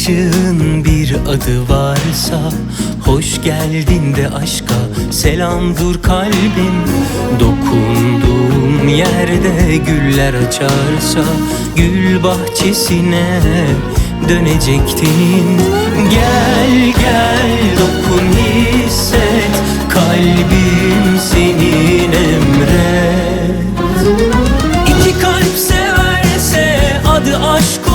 Aşığın bir adı varsa Hoş geldin de aşka Selamdır kalbim. Dokunduğum yerde güller açarsa Gül bahçesine dönecektin. Gel gel dokun hisset Kalbim senin emre. İki kalp severse adı aşk